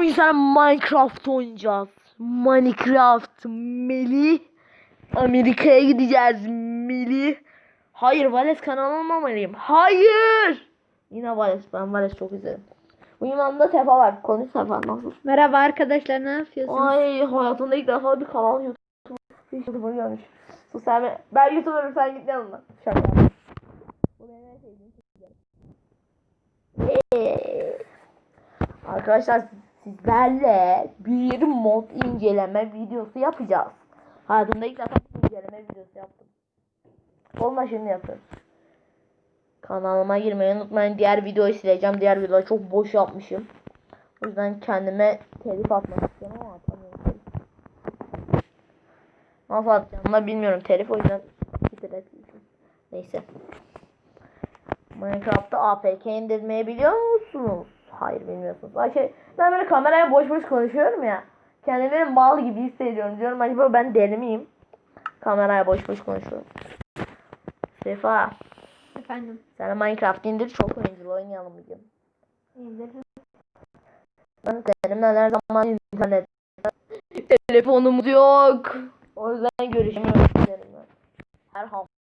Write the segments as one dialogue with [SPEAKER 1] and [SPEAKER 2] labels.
[SPEAKER 1] Bir tane Minecraft oynayacağız. Minecraft Melih. Amerika'ya gideceğiz Melih. Hayır Vales kanalına olmamalıyım. Hayır. Yine Vales. Ben Vales çok izlerim. Bu yanımda Sefa var. Konuş Sefa nasıl?
[SPEAKER 2] Merhaba arkadaşlar ne yapıyorsunuz?
[SPEAKER 1] Ay hayatımda ilk defa bir kanal YouTube. Hiç YouTuber görmüş. Sus be- Ben YouTuber'ım sen git yanımdan. Şaka. Bu benim şey. Eee. Arkadaşlar sizlerle bir mod inceleme videosu yapacağız. Hayatımda ilk defa inceleme videosu yaptım. Olma şimdi yapıyorum. Kanalıma girmeyi unutmayın. Diğer videoyu sileceğim. Diğer videoyu çok boş yapmışım. O yüzden kendime telif atmak istiyorum ama atamıyorum. Nasıl atacağım da bilmiyorum telif o yüzden. Neyse. Minecraft'ta APK indirmeyi biliyor musunuz? Hayır bilmiyorsunuz. Ay şey, ben böyle kameraya boş boş konuşuyorum ya. Kendimi mal gibi hissediyorum. Diyorum acaba ben deli miyim? Kameraya boş boş konuşuyorum. Sefa,
[SPEAKER 2] Efendim.
[SPEAKER 1] sana Minecraft indir çok oyunculu oynayalım bugün.
[SPEAKER 2] İndirin.
[SPEAKER 1] Ben seninle her zaman internet. Telefonumuz yok. O yüzden görüşemiyoruz seninle. Her hafta.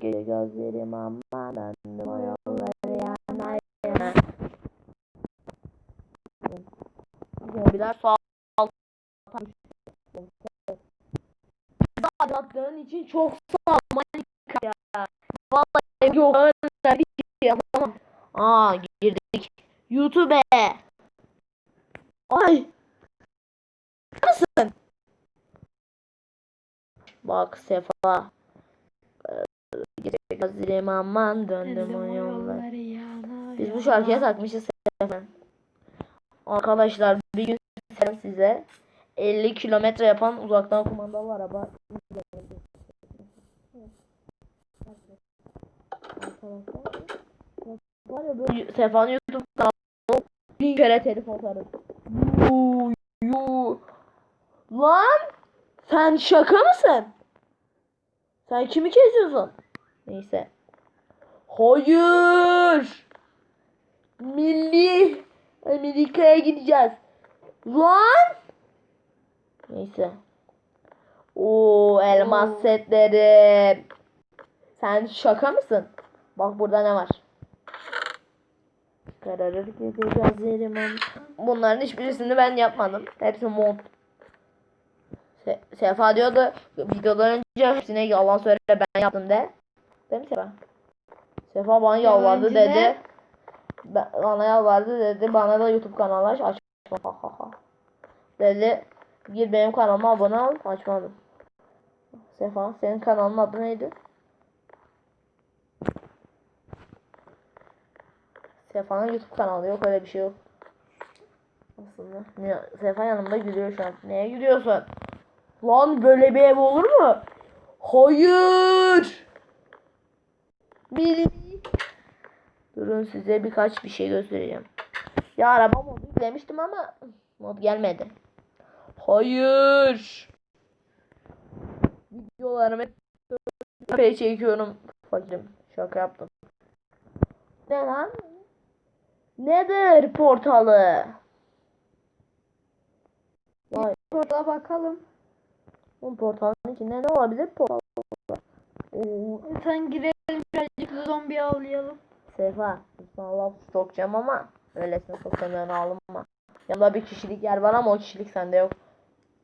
[SPEAKER 1] Gece gözlerim ama döndüm o yolları yana yana. Zombiler sağ alttan Aydınlattığın için çok sağ ol Minecraft ya. Vallahi yok şey yapamam. Aa girdik. YouTube. Ay. Mısın? Bak Sefa. Ee, Gece gözlerim aman döndüm o yollar. Biz bu şarkıya takmışız Sefa. Arkadaşlar bir gün size 50 kilometre yapan uzaktan kumandalı araba. Var ya böyle Sefa'nın YouTube kanalı bin kere telif atarım. Yuu, yuu. Lan sen şaka mısın? Sen kimi kesiyorsun? Neyse. Hayır. Milli Amerika'ya gideceğiz. Lan. Neyse. Oo elmas
[SPEAKER 2] Oo.
[SPEAKER 1] setleri. Sen şaka mısın? Bak burada ne var? Kararır an- Bunların hiçbirisini ben yapmadım. Hepsi mod. Se Sefa diyordu videodan önce hepsine yalan söyle ben yaptım de. Değil mi Sefa? Sefa bana
[SPEAKER 2] Yalancı
[SPEAKER 1] dedi. Bana yalvardı dedi. Bana da YouTube kanalı aç. Açma. Ha, ha, ha. Dedi. Gir benim kanalıma abone ol. Açmadım. Sefa senin kanalın adı neydi? Sefa'nın YouTube kanalı yok öyle bir şey yok. Aslında. Sefa yanımda gülüyor şu an. Neye gülüyorsun? Lan böyle bir ev olur mu? Hayır. Bir Durun size birkaç bir şey göstereceğim. Ya araba modu yüklemiştim ama mod gelmedi. Hayır. Videolarımı hep çekiyorum. Fakirim. Şaka yaptım. Ne lan? Nedir portalı? Vay.
[SPEAKER 2] Burada bakalım.
[SPEAKER 1] Bu portalın içinde ne olabilir portal? Oo,
[SPEAKER 2] Sen girelim birazcık zombi avlayalım.
[SPEAKER 1] Sefa. Sana laf sokacağım ama öylesine sokacağım alınma. Yanında bir kişilik yer var ama o kişilik sende yok.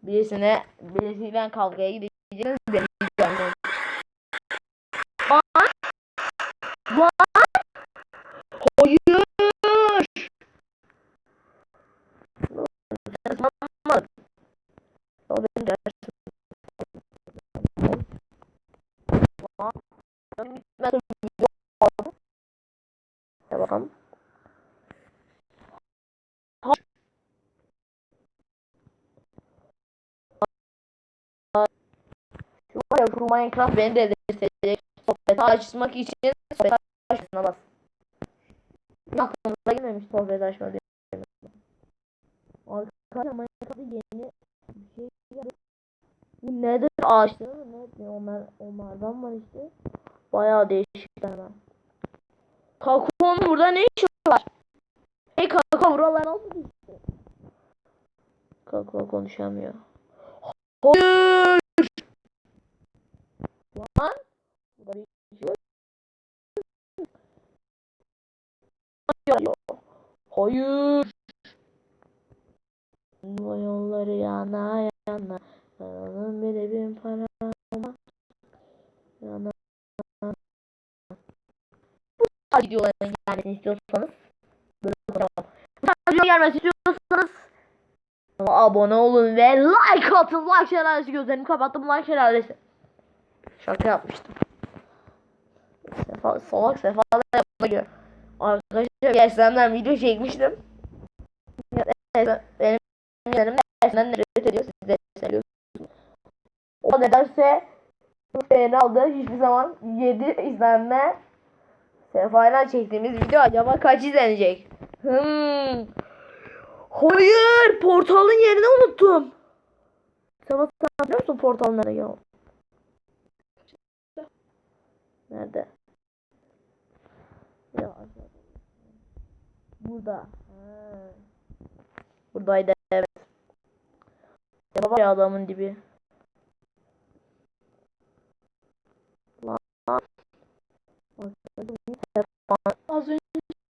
[SPEAKER 1] Birisine birisiyle kavgaya gideceğiz. Beni yiyeceğim. Lan! Lan! Hayır! Sen sanmadın. O benim dersim. Lan! Ben gitmedim. Ya bakalım. Şu Minecraft beni delirtecek. Sohbet açmak için sohbet. Hiç Aklımıza gelmemiş sohbet açma diye. Arkadaşlar Minecraft'ta yeni bir şey geldi. Bu nedir ağaçları mı ne? Onlar, onlardan var işte. Bayağı değişikler hemen. Kakonun burada ne işi var? Hey Kaka buralar olmadı işte. Kalk konuşamıyor. Hayır. Lan. Burada bir şey yok. Hayır. Hayır. Bu yolları yana yana. Yanalım bir de bin para. Yana. Bu tarz videoların gelmesini istiyorsanız böyle yapacağım. Bu tarz video gelmesini istiyorsanız abone olun ve like atın. Like şelalesi gözlerimi kapattım. Like şelalesi. Şaka yapmıştım. Sefa, salak sefa da yapıyor. Arkadaşlar derslemden video çekmiştim. Benim benim dersimden nefret ediyor. Siz de seviyorsunuz. O nedense beğeni aldı. Hiçbir zaman 7 izlenme. Sefa'yla çektiğimiz video acaba kaç izlenecek? Hmm. Hayır! Portalın yerini unuttum. Sefa sen biliyor musun portal nereye ya? Nerede? Ya Burada. Ha. Buradaydı evet. Ya baba ya adamın dibi. Lan.
[SPEAKER 2] Az önce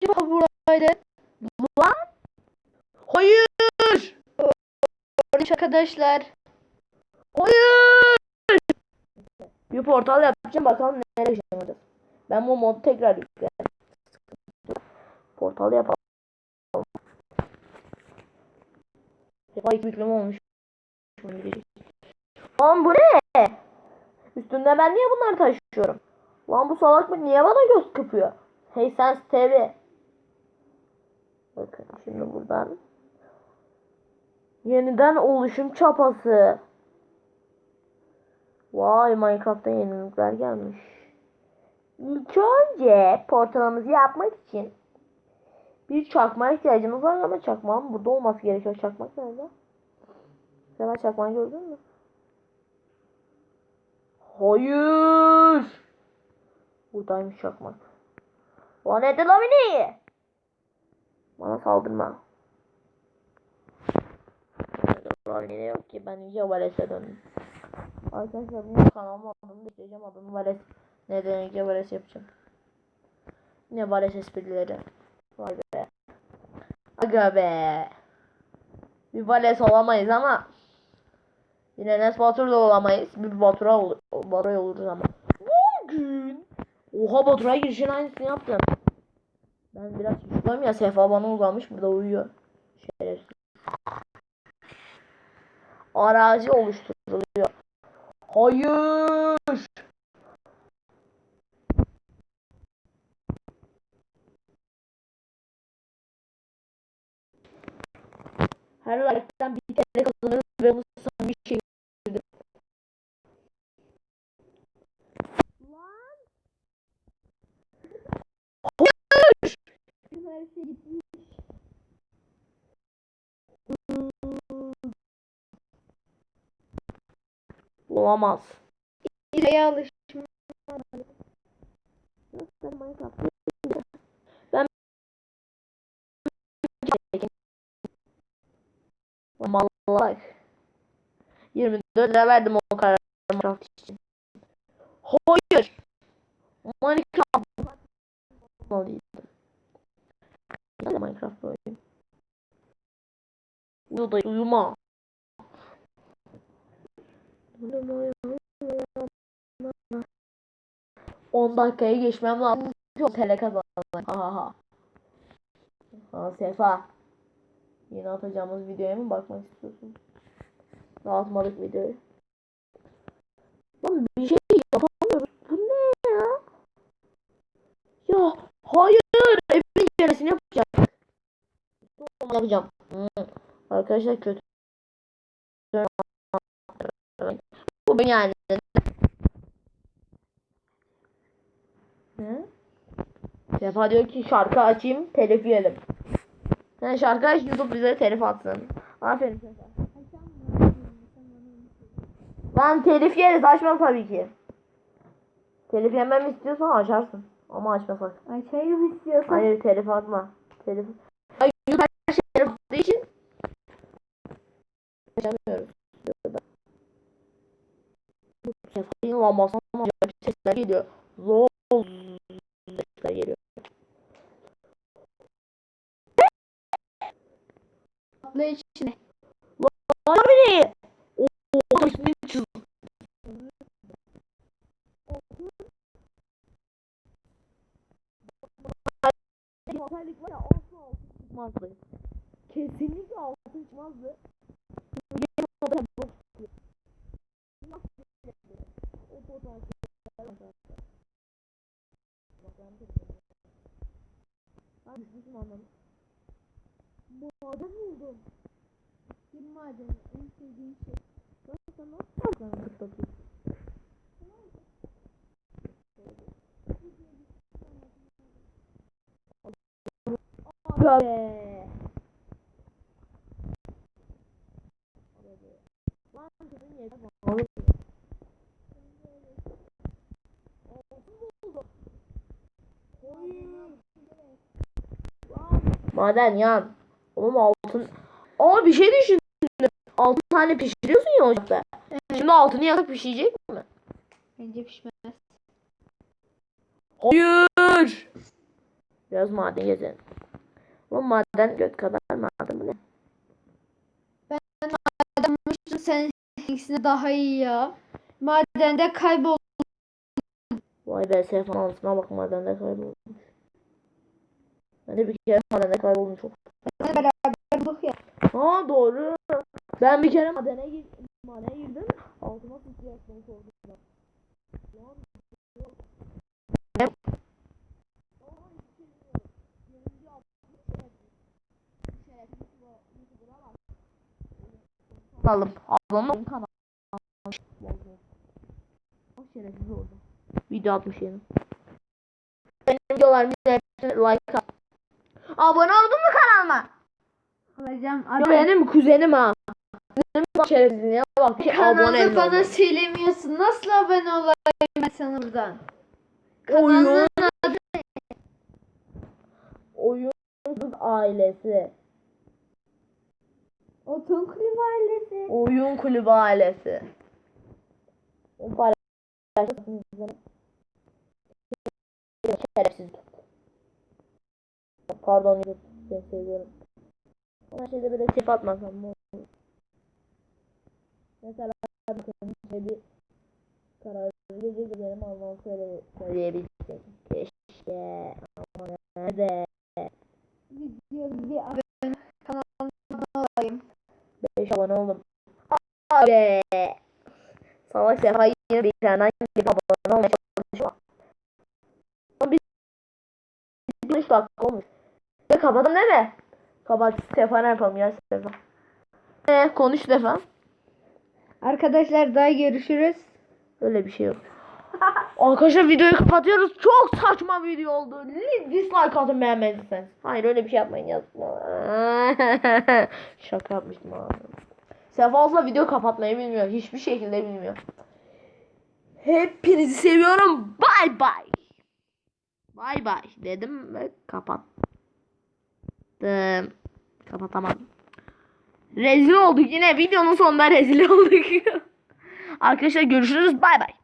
[SPEAKER 2] bak buradaydı.
[SPEAKER 1] Lan. Hayır.
[SPEAKER 2] Arkadaşlar.
[SPEAKER 1] Hayır. Bir portal yapacağım bakalım nereye yaşamayacağız. Ben bu modu tekrar yüklerim. Portal yapalım. Ay yükleme olmuş. Lan bu ne? Üstünde ben niye bunları taşıyorum? Lan bu salak mı? Niye bana göz kıpıyor? Hey sen TV. Bakın şimdi buradan. Yeniden oluşum çapası. Vay Minecraft'ta yenilikler gelmiş. İlk önce portalımızı yapmak için bir çakma ihtiyacımız var ama çakmağın burada olması gerekiyor. Çakmak nerede? Sen çakmağı gördün mü? Hayır. Buradaymış çakmak. Lanet Lamini. Bana saldırma. Lamini yok ki ben iyice Vales'e döndüm. Arkadaşlar benim kanalıma adını değiştireceğim adını Vales. Neden iyice Vales yapacağım. Ne Vales esprileri. Vay be. Aga be. Bir Vales olamayız ama. Bir Enes Batur da olamayız. Bir Batur'a olur, Batur'a oluruz ama. Bugün. Oha Batur'a girişin aynısını yaptım. Ben biraz suçluyum ya Sefa bana uzanmış burada uyuyor. Şerefsiz. Arazi oluşturuluyor. Hayır. Her like'tan bir TL kazanırız ve bunu sana bir şey Lan. Hayır. Her şey gitmiş. Olamaz.
[SPEAKER 2] İleye alışmış.
[SPEAKER 1] Nasıl Minecraft? Ben Malak. 24 lira verdim o kadar Minecraft için. Hayır. Minecraft. Malıydım. Nerede Minecraft oyun? Uyuda uyuma. 10 dakikayı geçmem lazım. Çok tele kazandım. Ha ha ha. Ha Sefa. Yeni atacağımız videoya mı bakmak istiyorsun? Daha atmadık videoyu. Lan bir şey yapamıyoruz. Bu ne ya? Ya hayır. Evin içerisini yapacağım. Yapacağım. Hmm. Arkadaşlar kötü. Bu ben yani. Ne? Sefa diyor ki şarkı açayım telif yiyelim. Yani arkadaş YouTube bize telif atsın. Aferin. Ben telif yeriz açmam tabii ki. Telif yemem istiyorsan açarsın. Ama açmasak.
[SPEAKER 2] Açayım istiyorsan.
[SPEAKER 1] Hayır telif atma. Telif. Ay YouTube her şey telif attığı için. Açamıyoruz. Bu kez hayır ama sana sesler geliyor. Zor sesler geliyor.
[SPEAKER 2] Atla içine.
[SPEAKER 1] Lan beni. O o ismini çiz. Motorluk var ya asla altın çıkmazdı. Kesinlikle altın çıkmazdı. Yeni model bu. O potansiyel. Ben düşmüşüm anladım. Maden buldum.
[SPEAKER 2] Bir maden en sevdiğim şey.
[SPEAKER 1] Abi. Lan kızın yeter bana. Maden yan. Oğlum altın. Aa bir şey düşündüm. Altın tane pişiriyorsun ya ocakta. Şimdi altını yakıp pişecek mi?
[SPEAKER 2] Bence pişmez.
[SPEAKER 1] Hayır. Biraz maden gezelim. Oğlum maden göt kadar maden bu ne?
[SPEAKER 2] Adammışsın sen ikisine daha iyi ya. Madende kaybol.
[SPEAKER 1] Vay be Sefan altına bak madende kaybolmuş. Ben de bir kere madende kayboldum çok.
[SPEAKER 2] Beraber.
[SPEAKER 1] Ha doğru. Ben bir kere madene gir madene girdim. Altıma. Lan. Şerefsiz bu- YouTuber'a bak. Alalım. Ablamın kanalı. Şerefsiz oldu. Video atmış yeni. Benim videolarımı like at. Abone oldun mu kanalıma?
[SPEAKER 2] Alacağım.
[SPEAKER 1] Ya benim kuzenim ha. Kuzenim bak şerefsizliğine bak. Mi
[SPEAKER 2] bana
[SPEAKER 1] oldu?
[SPEAKER 2] söylemiyorsun. Nasıl abone olayım ben sana buradan?
[SPEAKER 1] Oyun.
[SPEAKER 2] Kanalın
[SPEAKER 1] Oyun kız ailesi.
[SPEAKER 2] Otun Kulübü ailesi.
[SPEAKER 1] Oyun kulübü ailesi. Paylaşırsınız. Şerefsiz. Pardon. Seni seviyorum. Ama şeyde böyle çip atmasam mı? Mesela bir konuda bir karar verecek benim anlamı söyle söyleyebilsem. Keşke ama nerede?
[SPEAKER 2] Videoda bir abone kanalıma olayım.
[SPEAKER 1] 5 abone oldum. Abi. Salak sefa yine bir tane gibi abone olmaya çalışıyor. Ama biz 5 dakika olmuş. Ya kapatalım değil mi? Kapat sefa ne yapalım ya sefa. Ne konuş sefa.
[SPEAKER 2] Arkadaşlar daha görüşürüz.
[SPEAKER 1] Öyle bir şey yok. Arkadaşlar videoyu kapatıyoruz. Çok saçma video oldu. Li- Dislike atın beğenmediyseniz. Hayır öyle bir şey yapmayın yazma. Şaka yapmıştım abi. Sefa asla video kapatmayı bilmiyor. Hiçbir şekilde bilmiyor. Hepinizi seviyorum. Bay bay. Bay bay dedim ve kapattım. Kapatamadım. Rezil olduk yine videonun sonunda rezil olduk. Arkadaşlar görüşürüz. Bay bay.